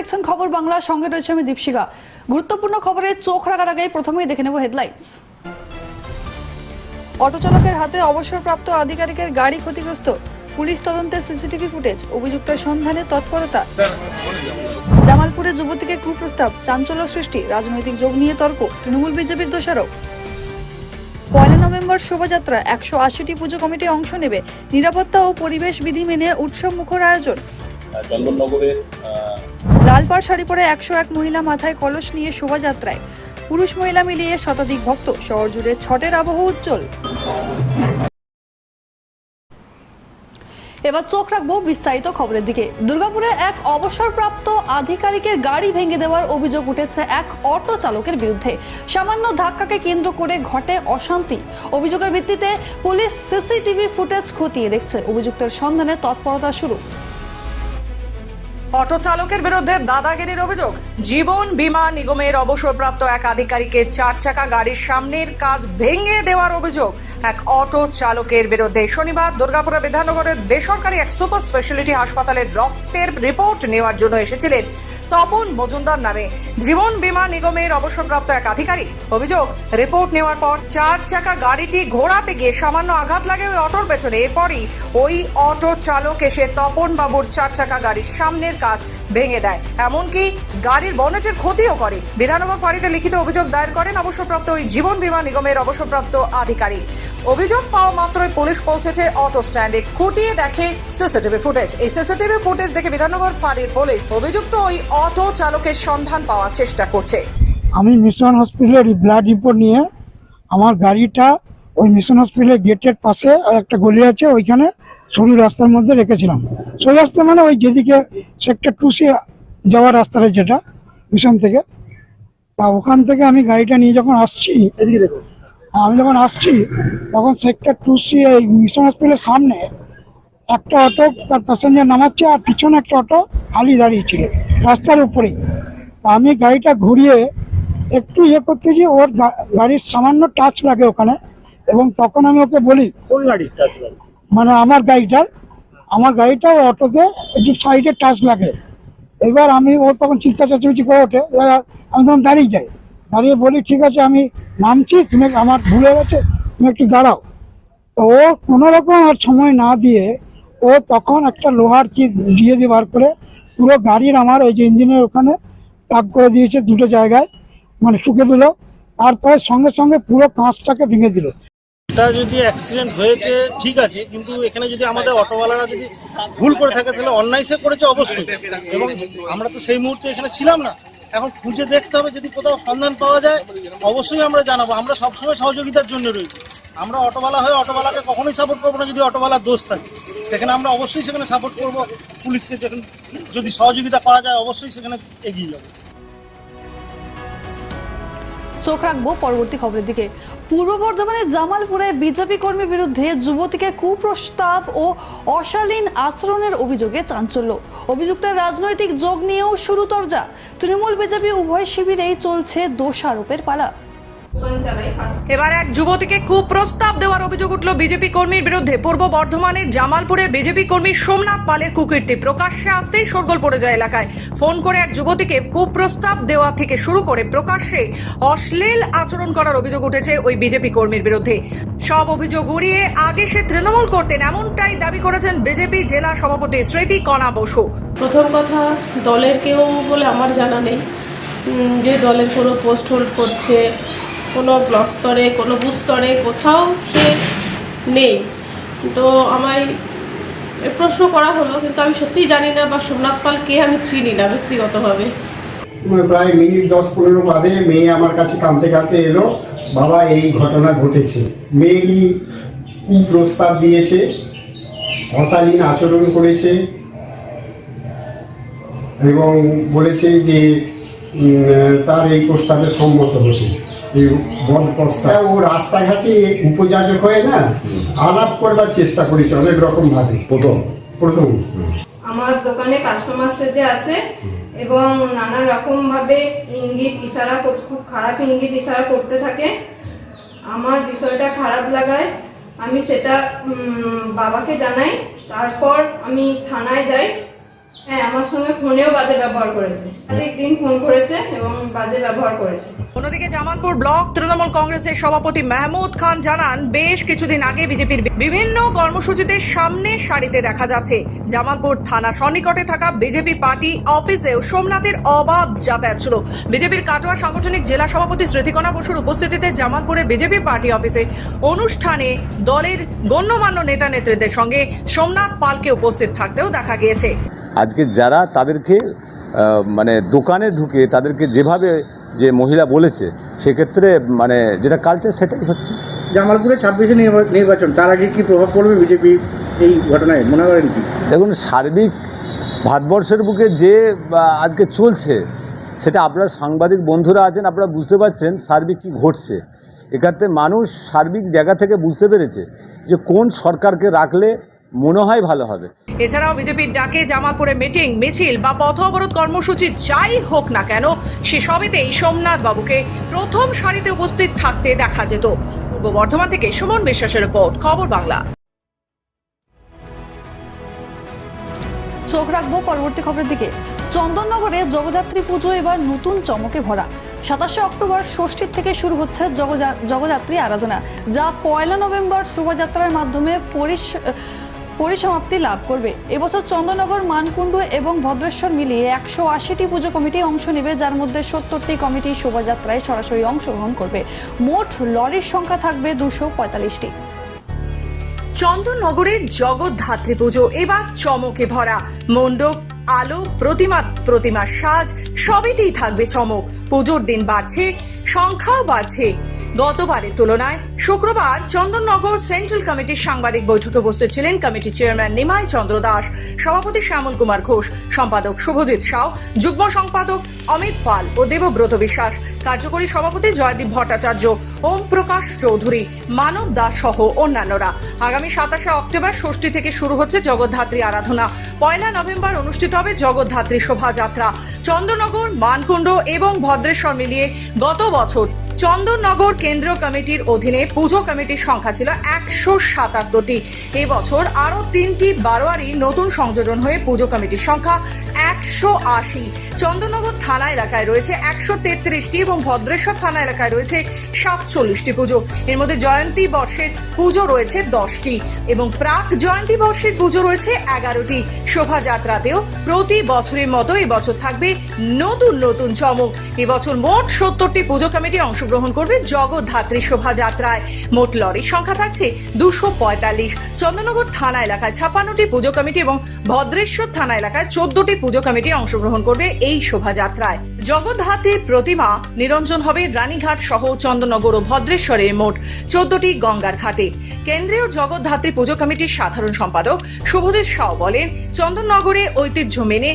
দেখছেন খবর বাংলা সঙ্গে রয়েছে আমি দীপশিকা গুরুত্বপূর্ণ খবরে চোখ রাখার আগে প্রথমেই দেখে নেব হেডলাইন্স অটো চালকের হাতে অবসরপ্রাপ্ত আধিকারিকের গাড়ি ক্ষতিগ্রস্ত। পুলিশ তদন্তে সিসিটিভি ফুটেজ, অভিযুক্তের সন্ধানে তৎপরতা। জামালপুরে যুবতীকে কুপ্রস্তাব, চাঞ্চল্য সৃষ্টি, রাজনৈতিক যোগ নিয়ে তর্ক, তৃণমূল বিজেপির দোষারোপ। পয়লা নভেম্বর শোভাযাত্রা, একশো আশিটি পুজো কমিটি অংশ নেবে। নিরাপত্তা ও পরিবেশ বিধি মেনে উৎসব মুখর আয়োজন। চন্দননগরের লালপাড় শাড়ি পরে একশো এক মহিলা মাথায় কলস নিয়ে শোভাযাত্রায়। পুরুষ মহিলা মিলিয়ে শতাধিক ভক্ত। শহর জুড়ে ছটের আবহ উজ্জ্বল। এবার চোখ রাখব বিস্তারিত খবরের দিকে। দুর্গাপুরে এক অবসরপ্রাপ্ত আধিকারিকের গাড়ি ভেঙে দেওয়ার অভিযোগ উঠেছে এক অটো চালকের বিরুদ্ধে। সামান্য ধাক্কাকে কেন্দ্র করে ঘটে অশান্তি। অভিযোগের ভিত্তিতে পুলিশ সিসিটিভি ফুটেজ খতিয়ে দেখছে। অভিযুক্তের সন্ধানে তৎপরতা শুরু। অটো চালকের বিরুদ্ধে দাদাগিরির অভিযোগ। জীবন বীমা নিগমের অবসরপ্রাপ্ত এক আধিকারিকের চার চাকা গাড়ির সামনের কাজ ভেঙে দেওয়ার অভিযোগ। এক অটো চালকের বিরুদ্ধে শনিবার দুর্গাপুরে বিধাননগরের বেসরকারি এক সুপার স্পেশালিটি হাসপাতালের রক্তের রিপোর্ট নেওয়ার জন্য এসেছিলেন তপন মজুমদার নামে। জীবন বীমা নিগমের অবসরপ্রাপ্ত এক আধিকারিক। অভিযোগ, রিপোর্ট নেওয়ার পর চার চাকা গাড়িটি ঘোরাতে গিয়ে সামান্য আঘাত লাগে ওই অটোর পেছনে। এরপরই ওই অটো চালক এসে তপন বাবুর চার চাকা গাড়ির সামনের কাজ ভেঙে দেয়। এমনকি গাড়ির বনেটের ক্ষতিও করে। বিধাননগর ফাঁড়িতে লিখিত অভিযোগ দায়ের করেন অবসরপ্রাপ্ত ওই জীবন বীমা নিগমের অবসরপ্রাপ্ত আধিকারিক। অভিযোগ পাওয়া মাত্রই পুলিশ পৌঁছেছে অটো স্ট্যান্ডে। খুঁটিয়ে দেখে সিসিটিভি ফুটেজ। এই সিসিটিভি ফুটেজ দেখে বিধাননগর ফাঁড়ির পুলিশ অভিযুক্ত ওই অটো চালকের সন্ধান পাওয়ার চেষ্টা করছে। আমি মিশন হসপিটালের ব্লাড রিপোর্ট নিয়ে আমার গাড়িটা ওই মিশন হসপিটালের গেটের পাশে একটা গলি আছে ওইখানে সরু রাস্তার মধ্যে রেখেছিলাম। সরু রাস্তা মানে ওই যেদিকে সেক্টর টু সি যাওয়ার রাস্তাটা যেটা মিশন থেকে। তা ওখান থেকে আমি গাড়িটা নিয়ে যখন আসছি আমি যখন আসছি তখন সেক্টর টু সি এই মিশন হসপিটালের সামনে একটা অটো তার প্যাসেঞ্জার নামাচ্ছে আর পিছনে একটা অটো খালি দাঁড়িয়ে ছিল রাস্তার উপরেই। তা আমি গাড়িটা ঘুরিয়ে একটু ইয়ে করতে গিয়ে ওর গাড়ির সামান্য টাচ লাগে ওখানে। এবং তখন আমি ওকে বলি কোন লাগে? মানে আমার গাড়িটার আমার গাড়িটাও অটোতে একটু সাইডে টাচ লাগে। এবার আমি ও তখন চিন্তা চেঁচামেচি করে ওঠে এবার আমি তখন দাঁড়িয়ে যাই। দাঁড়িয়ে বলি ঠিক আছে আমি নামছি তুমি আমার ভুলে গেছে তুমি একটু দাঁড়াও। তো ও কোনো রকম আর সময় না দিয়ে ও তখন একটা লোহার কি দিয়ে দিয়ে বার করে পুরো গাড়ির আমার ওই যে ইঞ্জিনের ওখানে তাক করে দিয়েছে দুটো জায়গায় মানে শুকে দিল। তারপরে সঙ্গে সঙ্গে পুরো কাঁচটাকে ভেঙে দিল। এটা যদি অ্যাক্সিডেন্ট হয়েছে, ঠিক আছে, কিন্তু এখানে যদি আমাদের অটোওয়ালারা যদি ভুল করে থাকে, তাহলে অন্যায় সে করেছে অবশ্যই। এবং আমরা তো সেই মুহূর্তে এখানে ছিলাম না। এখন খুঁজে দেখতে হবে যদি কোথাও সন্ধান পাওয়া যায়, অবশ্যই আমরা জানাব। আমরা সবসময় সহযোগিতার জন্য রয়েছি। আমরা অটোওয়ালা হয়ে অটোওয়ালাকে কখনোই সাপোর্ট করব না যদি অটোওয়ালার দোষ থাকে। সেখানে আমরা অবশ্যই সেখানে সাপোর্ট করব। পুলিশকে যখন যদি সহযোগিতা করা যায়, অবশ্যই সেখানে এগিয়ে যাব। চোখ রাখব পরবর্তী খবরের দিকে। পূর্ব বর্ধমানের জামালপুরে বিজেপি কর্মী বিরুদ্ধে যুবতীকে কুপ্রস্তাব ও অশালীন আচরণের অভিযোগে চাঞ্চল্য। অভিযুক্তের রাজনৈতিক যোগ নিয়েও শুরু তর্জা। তৃণমূল বিজেপি উভয় শিবিরেই চলছে দোষারোপের পালা। এবার এক যুবতীকে কুপ্রস্তাব দেওয়ার অভিযোগ উঠল বিজেপি কর্মীর বিরুদ্ধে। পূর্ব বর্ধমানের জামালপুরের বিজেপি কর্মী সোমনাথ পালের কুকীর্তি। প্রকাশ্যে আসতেই শোরগোল পড়ে যায় এলাকায়। ফোন করে এক যুবতীকে কুপ্রস্তাব দেওয়া থেকে শুরু করে প্রকাশ্যে অশ্লীল আচরণ করার অভিযোগ উঠেছে ওই বিজেপি কর্মীর বিরুদ্ধে। সব অভিযোগ উড়িয়ে আগে সে তৃণমূল করতেন, এমনটাই দাবি করেছেন বিজেপি জেলা সভাপতি স্মৃতি কণা বসু। প্রথম কথা, দলের কেউ বলে আমার জানা নেই। যে দলের কোনো পোস্ট হোল্ড করছে কোনো ব্লক স্তরে, কোনো বুথ স্তরে, কোথাও সে নেই। তো আমায় প্রশ্ন করা হলো, কিন্তু আমি সত্যিই জানি না বা সোমনাথ পাল কে আমি চিনি না ব্যক্তিগতভাবে। প্রায় মিনিট দশ পনেরো বাদে মেয়ে আমার কাছে কাঁদতে কাঁদতে এলো, বাবা, এই ঘটনা ঘটেছে। মেয়েরই প্রস্তাব দিয়েছে, অশালীন আচরণ করেছে এবং বলেছে যে তার এই প্রস্তাবে সম্মত হতে। ও রাস্তাঘাটে উপযাচক হয়ে না আলাপ করবার চেষ্টা করেছে অনেক রকম ভাবে। প্রথম? প্রথম। আমার দোকানে কাস্টমার সেজে আসে এবং নানা রকম ভাবে ইঙ্গিত ইশারা খুব খারাপ ইঙ্গিত ইশারা করতে থাকে। আমার বিষয়টা খারাপ লাগায় আমি সেটা বাবাকে জানাই। তারপর আমি থানায় যাই। হ্যাঁ অন্যদিকে জামালপুর ব্লক তৃণমূল কংগ্রেসের সভাপতি খান জানান, বেশ কিছুদিন আগে বিজেপির বিভিন্ন সারিতে দেখা যাচ্ছে। জামালপুর থানা সন্নিকটে থাকা বিজেপি পার্টি অফিসেও সোমনাথের অবাধ যাতায়াত ছিল বিজেপির কাটোয়া সাংগঠনিক জেলা সভাপতি স্মৃতিকণা বসুর উপস্থিতিতে জামালপুরের বিজেপি পার্টি অফিসে অনুষ্ঠানে দলের গণ্যমান্য নেতা নেত্রীদের সঙ্গে সোমনাথ পালকে উপস্থিত থাকতেও দেখা গিয়েছে। আজকে যারা তাদেরকে মানে দোকানে ঢুকে তাদেরকে যেভাবে যে মহিলা বলেছে সেক্ষেত্রে মানে যেটা কালচার সেটাই হচ্ছে। জামালপুরে ছাব্বিশে নির্বাচন তার আগে কি প্রভাব পড়বে বিজেপি এই ঘটনায়? মনে করেন কি? দেখুন সার্বিক ভারতবর্ষের বুকে যে আজকে চলছে সেটা আপনারা সাংবাদিক বন্ধুরা আছেন আপনারা বুঝতে পারছেন সার্বিক কী ঘটছে। এক্ষেত্রে মানুষ সার্বিক জায়গা থেকে বুঝতে পেরেছে যে কোন সরকারকে রাখলে মনে হয় ভালো হবে। এছাড়াও বিজেপির ডাকে জামালপুরে মিটিং, মিছিল বা পথ অবরোধ কর্মসূচি যাই হোক না কেন, সে সবেতেই সোমনাথ বাবুকে প্রথম সারিতে উপস্থিত থাকতে দেখা যেত। পূর্ব বর্ধমান থেকে সুমন বিশ্বাসের রিপোর্ট, খবর বাংলা। চোখ রাখব পরবর্তী খবরের দিকে। চন্দননগরে জগদ্ধাত্রী পুজো এবার নতুন চমকে ভরা। সাতাশে অক্টোবর ষষ্ঠীর থেকে শুরু হচ্ছে জগদ্ধাত্রী আরাধনা, যা পয়লা নভেম্বর শোভাযাত্রার মাধ্যমে পরিস- পরিসমাপ্তি লাভ করবে। এবছর চন্দননগর, মানকুণ্ড এবং ভদ্রেশ্বর মিলিয়ে একশো আশিটি পুজো কমিটি অংশ নেবে, যার মধ্যে সত্তরটি কমিটি শোভাযাত্রায় সরাসরি অংশগ্রহণ করবে। মোট লরির সংখ্যা থাকবে দুশো পঁয়তাল্লিশটি। চন্দননগরের জগদ্ধাত্রী পুজো, এবার চমকে ভরা। মণ্ডপ, আলো, প্রতিমা, প্রতিমার সাজ, সবেতেই থাকবে চমক। পুজোর দিন বাড়ছে, সংখ্যাও বাড়ছে। গতবারের তুলনায় শুক্রবার চন্দননগর সেন্ট্রাল কমিটির সাংবাদিক বৈঠকে উপস্থিত ছিলেন কমিটি চেয়ারম্যান নিমাই চন্দ্র দাস, সভাপতি শ্যামল কুমার ঘোষ, সম্পাদক শুভজিৎ সাউ, যুগ্ম সম্পাদক অমিত পাল ও দেবব্রত বিশ্বাস, কার্যকরী সভাপতি জয়দীপ ভট্টাচার্য, ওম প্রকাশ চৌধুরী, মানব দাস সহ অন্যান্যরা। আগামী সাতাশে অক্টোবর ষষ্ঠী থেকে শুরু হচ্ছে জগদ্ধাত্রী আরাধনা। পয়লা নভেম্বর অনুষ্ঠিত হবে জগদ্ধাত্রী শোভাযাত্রা। চন্দ্রনগর মানকুণ্ড এবং ভদ্রেশ্বর মিলিয়ে গত বছর চন্দননগর কেন্দ্রীয় কমিটির অধীনে পুজো কমিটির সংখ্যা ছিল একশো সাতাত্তরটি। এবছর আরও তিনটি বারোয়ারি নতুন সংযোজন হয়ে পুজো কমিটির সংখ্যা একশো আশি। চন্দননগর থানা এলাকায় রয়েছে একশো তেত্রিশটি এবং ভদ্রেশ্বর থানা এলাকায় রয়েছে সাতচল্লিশটি পুজো। এর মধ্যে জয়ন্তী বর্ষের পুজো রয়েছে দশটি এবং প্রাক জয়ন্তী বর্ষের পুজো রয়েছে এগারোটি। শোভাযাত্রাতেও প্রতি বছরের মতো এবছর থাকবে নতুন নতুন চমক। এবছর মোট সত্তরটি পুজো কমিটি অংশগ্রহণ করবে জগদ্ধাত্রী শোভাযাত্রায়। মোট লরির সংখ্যা থাকছে দুশো পঁয়তাল্লিশ। চন্দননগর থানা এলাকায় ছাপ্পান্নটি পুজো কমিটি এবং ভদ্রেশ্বর থানা এলাকায় চোদ্দটি পুজো কমিটি অংশগ্রহণ করবে এই শোভাযাত্রায়। জগদ্ধাত্রীর প্রতিমা নিরঞ্জন হবে রানীঘাট সহ চন্দননগর ও ভদ্রেশ্বরের মোট চোদ্দটি গঙ্গার ঘাটে। কেন্দ্রীয় জগদ্ধাত্রী পুজো কমিটির সাধারণ সম্পাদক শুভদেশ সাউ বলেন, চন্দননগরে ঐতিহ্য মেনে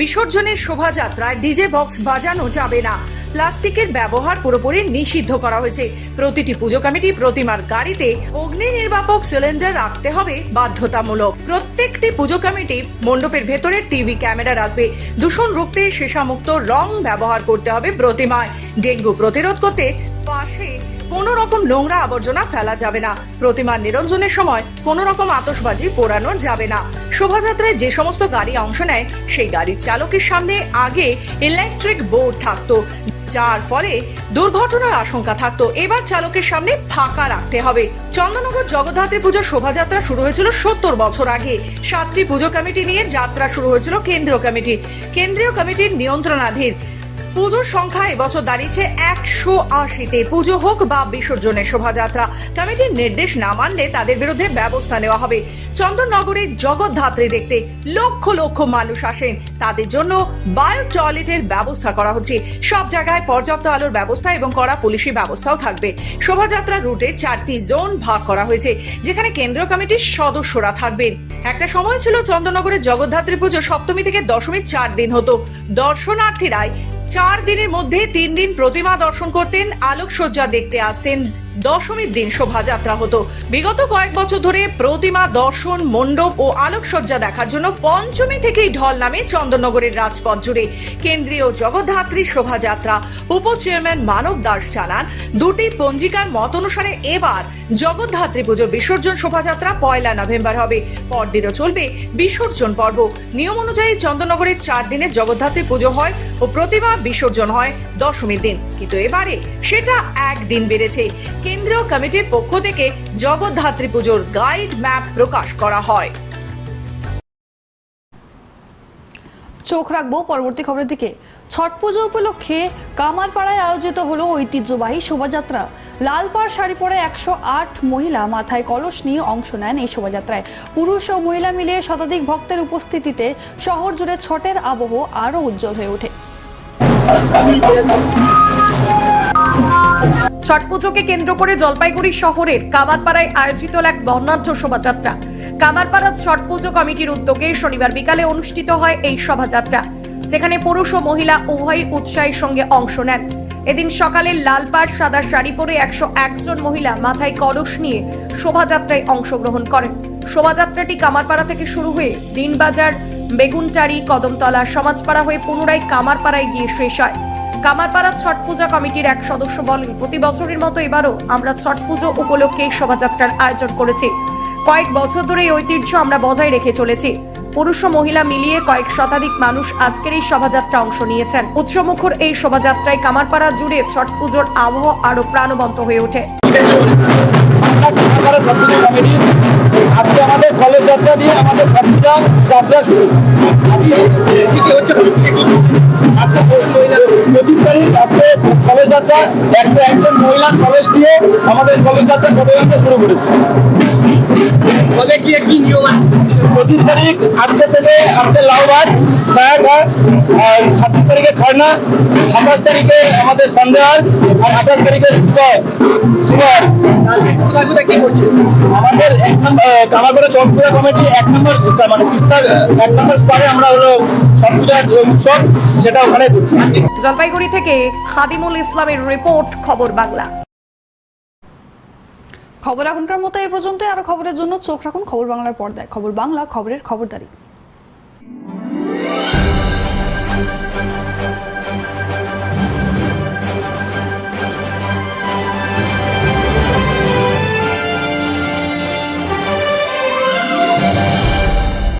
বিসর্জনের শোভাযাত্রায় ডিজে বক্স বাজানো যাবে না। প্লাস্টিকের ব্যবহার পুরোপুরি নিষিদ্ধ করা হয়েছে। প্রতিটি পুজো কমিটি প্রতিমার গাড়িতে অগ্নি নির্বাপক সিলিন্ডার রাখতে হবে বাধ্যতামূলক। প্রত্যেকটি পুজো কমিটি মণ্ডপের ভেতরে টিভি ক্যামেরা রাখবে। দূষণ রুখতে শেষামুক্ত রং ব্যবহার করতে হবে প্রতিমায়। ডেঙ্গু প্রতিরোধ করতে পাশে কোনো রকম নোংরা আবর্জনা ফেলা যাবে না। প্রতিমার নিরঞ্জনের সময় কোনো রকম আতশবাজি পোড়ানো যাবে না। শোভাযাত্রায় যে সমস্ত গাড়ি অংশ নেয়, সেই গাড়ির চালকের সামনে আগে ইলেকট্রিক বোর্ড থাকতো। যার ফলে দুর্ঘটনার আশঙ্কা থাকতো। এবার চালকের সামনে ফাঁকা রাখতে হবে। চন্দননগর জগদ্ধাত্রী পুজোর শোভাযাত্রা শুরু হয়েছিল সত্তর বছর আগে। সাতটি পুজো কমিটি নিয়ে যাত্রা শুরু হয়েছিল কেন্দ্রীয় কমিটি। কেন্দ্রীয় কমিটির নিয়ন্ত্রণাধীন পুজোর সংখ্যা এবছর দাঁড়িয়েছে একশো আশিতে। পুজো হোক বা বিসর্জনের শোভাযাত্রা, কমিটির নির্দেশ না মানলে তাদের বিরুদ্ধে ব্যবস্থা নেওয়া হবে। চন্দননগরের জগদ্ধাত্রী দেখতে লক্ষ লক্ষ মানুষ আসেন। তাদের জন্য বায়ো টয়লেটের ব্যবস্থা করা হচ্ছে। সব জায়গায় পর্যাপ্ত আলোর ব্যবস্থা এবং কড়া পুলিশি ব্যবস্থাও থাকবে। শোভাযাত্রা রুটে চারটি জোন ভাগ করা হয়েছে, যেখানে কেন্দ্রীয় কমিটির সদস্যরা থাকবেন। একটা সময় ছিল চন্দননগরের জগদ্ধাত্রী পুজো সপ্তমী থেকে দশমী চার দিন হতো। দর্শনার্থীরাই চার দিনের মধ্যে তিন দিন প্রতিমা দর্শন করতেন আলোকসজ্জা দেখতে আসতেন দশমীর দিন শোভাযাত্রা হতো। বিগত কয়েক বছর ধরে প্রতিমা, দর্শন, মণ্ডপ ও আলোকসজ্জা দেখার জন্য পঞ্চমী থেকেই ঢল নামে চন্দননগরের রাজপথ জুড়ে। কেন্দ্রীয় জগদ্ধাত্রী শোভাযাত্রা, উপ চেয়ারম্যান মানব দাস জানান, দুটি পঞ্জিকার মত অনুসারে এবার জগদ্ধাত্রী পুজোর বিসর্জন শোভাযাত্রা পয়লা নভেম্বর হবে। পরদিনও চলবে বিসর্জন পর্ব। নিয়ম অনুযায়ী চন্দননগরের চার দিনের জগদ্ধাত্রী পুজো হয় ও প্রতিমা বিসর্জন হয় দশমীর দিন। কিন্তু এবারে সেটা একদিন বেড়েছে। কেন্দ্রীয় কমিটির পক্ষ থেকে জগদ্ধাত্রী পুজোর গাইড ম্যাপ প্রকাশ করা হয়। চোখ রাখব পরবর্তী খবরের দিকে। ছট পুজো উপলক্ষে কামারপাড়ায় আয়োজিত হলো ঐতিহ্যবাহী শোভাযাত্রা। লালপাড় শাড়ি পরে একশো আট মহিলা মাথায় কলস নিয়ে অংশ নেন এই শোভাযাত্রায়। পুরুষ ও মহিলা মিলিয়ে শতাধিক ভক্তের উপস্থিতিতে শহর জুড়ে ছটের আবহ আরও উজ্জ্বল হয়ে ওঠে। ছট পুজোকে কেন্দ্র করে জলপাইগুড়ি শহরের কামারপাড়ায় আয়োজিত এক বর্ণাঢ্য শোভাযাত্রা। কামারপাড়া ছট পুজো কমিটির উদ্যোগে শনিবার বিকালে অনুষ্ঠিত হয় এই শোভাযাত্রা, যেখানে পুরুষ ও মহিলা উভয়ই উৎসাহের সঙ্গে অংশ নেন। এদিন সকালে লালপাড় সাদা শাড়ি পরে একশো একজন মহিলা মাথায় কলস নিয়ে শোভাযাত্রায় অংশগ্রহণ করেন। শোভাযাত্রাটি কামারপাড়া থেকে শুরু হয়ে দিনবাজার বেগুনটারি কদমতলা, সমাজপাড়া হয়ে পুনরায় কামারপাড়ায় গিয়ে শেষ হয়। কামারপাড়া ছট পূজা কমিটির এক সদস্য বলেন, প্রতি বছরের মতো এবারও আমরা ছট পুজো উপলক্ষে শোভাযাত্রার আয়োজন করেছি। কয়েক বছর ধরে এই ঐতিহ্য আমরা বজায় রেখে চলেছি। পুরুষ ও মহিলা মিলিয়ে কয়েক শতাধিক মানুষ আজকের এই শোভাযাত্রা অংশ নিয়েছেন। উৎসমুখর এই শোভাযাত্রায় কামারপাড়া জুড়ে ছট পুজোর আবহ আরও প্রাণবন্ত হয়ে ওঠে। আজকে আমাদের কলেজ যাত্রা দিয়ে আমাদের সবটা যাত্রা শুরু। আজকে হচ্ছে আজকে পঁচিশ তারিখ, আজকে কলেজ যাত্রা। একশো একজন মহিলা কলেজ দিয়ে আমাদের কলেজ যাত্রা পদযাত্রা শুরু করেছে। কবে কি কি নিয়ম আছে? পঁচিশ তারিখ আজকে থেকে আজকে লাউবাদ আর ছাব্বিশ তারিখে সাতাশ তারিখে আমাদের সন্দেহার আর আঠাশ তারিখে আমাদের এক নম্বর কামারপাড়া চকপুরা কমিটি এক নম্বর মানে তিস্তার এক নম্বর স্পারে আমরা হলো ছট উৎসব সেটা ওখানে করছি। জলপাইগুড়ি থেকে খাদিমুল ইসলামের রিপোর্ট খবর বাংলা। খবর এখনকার মতো এই পর্যন্ত আরও খবরের জন্য চোখ রাখুন খবর বাংলার পর্দায়। খবর বাংলা, খবরের খবরদারি।